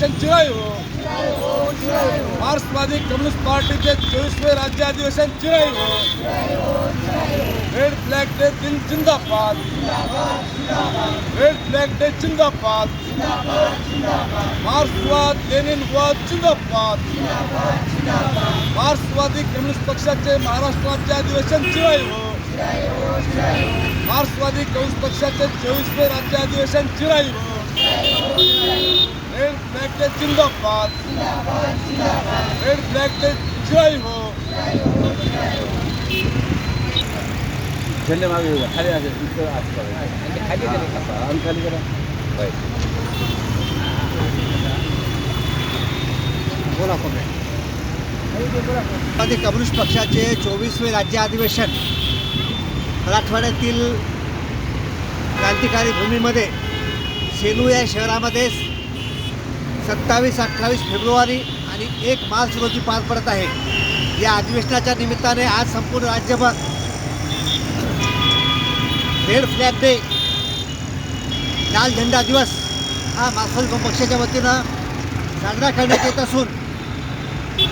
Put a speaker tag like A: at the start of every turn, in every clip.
A: अधिवेशन चिराई हो। मार्क्सवादी कम्युनिस्ट पार्टीचे चोवीसवे राज्य अधिवेशन चिराई हो। रेड फ्लॅग डे दिन जिंदाबाद। रेड फ्लॅग डे जिंदाबाद। मार्क्सवाद लेनिनवाद जिंदाबाद। मार्क्सवादी कम्युनिस्ट पक्षाचे महाराष्ट्राचे अधिवेशन चिराई हो। मार्क्सवादी कम्युनिस्ट पक्षाचे चोवीसवे राज्य अधिवेशन चिराई हो। रेड फ्लॅग डे जिंदाबाद रेड फ्लॅग डे चिराई हो
B: झेंडे मागे येऊ खाली असेल इतकं असं बघा.
C: खाली
B: हा, हा, आणि खाली करा Right.
C: बोला राष्ट्रवादी कम्युनिस्ट पक्षाचे चोवीसवे राज्य अधिवेशन मराठवाड्यातील क्रांतिकारी भूमीमध्ये सेलू या शहरामध्ये सत्तावीस अठ्ठावीस फेब्रुवारी आणि एक मार्च रोजी पार पडत आहे. या अधिवेशनाच्या निमित्ताने आज संपूर्ण राज्यभर रेड फ्लॅग डे लाल झेंडा दिवस हा मार्क्सवादी पक्षाच्या वतीनं साजरा करण्यात येत असून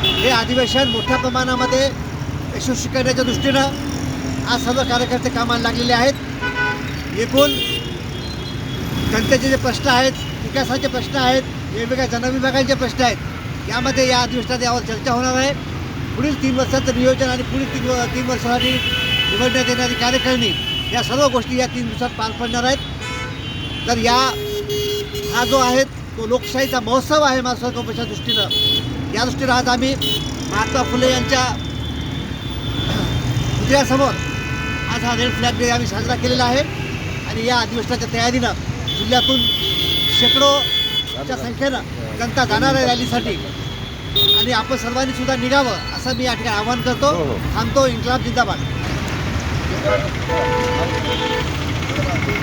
C: हे अधिवेशन मोठ्या प्रमाणामध्ये यशस्वी करण्याच्या दृष्टीनं आज सर्व कार्यकर्ते कामाला लागलेले आहेत. एकूण जनतेचे जे प्रश्न आहेत विकासाचे प्रश्न आहेत वेगवेगळ्या जनविभागांचे प्रश्न आहेत. यामध्ये या अधिवेशनात यावर चर्चा होणार आहे. पुढील तीन वर्षाचं नियोजन आणि पुढील तीन तीन वर्षासाठी निवडण्यात येणारी कार्यकारिणी या सर्व गोष्टी या तीन दिवसात पार पडणार आहेत. तर या हा जो आहे तो लोकशाहीचा महोत्सव आहे मार्क्सवादी कम्युनिस्टच्या दृष्टीनं. या दृष्टीनं आज आम्ही महात्मा फुले यांच्या पुतळ्यासमोर आज हा रेड फ्लॅग डे आम्ही साजरा केलेला आहे. आणि या अधिवेशनाच्या तयारीनं जिल्ह्यातून शेकडो मोठ्या संख्येनं जनता जाणार आहे रॅलीसाठी. आणि आपण सर्वांनी सुद्धा निघावं असं मी या ठिकाणी आवाहन करतो.
B: हो, हो.
C: थांबतो इन्कलाब जिंदाबाद. हो.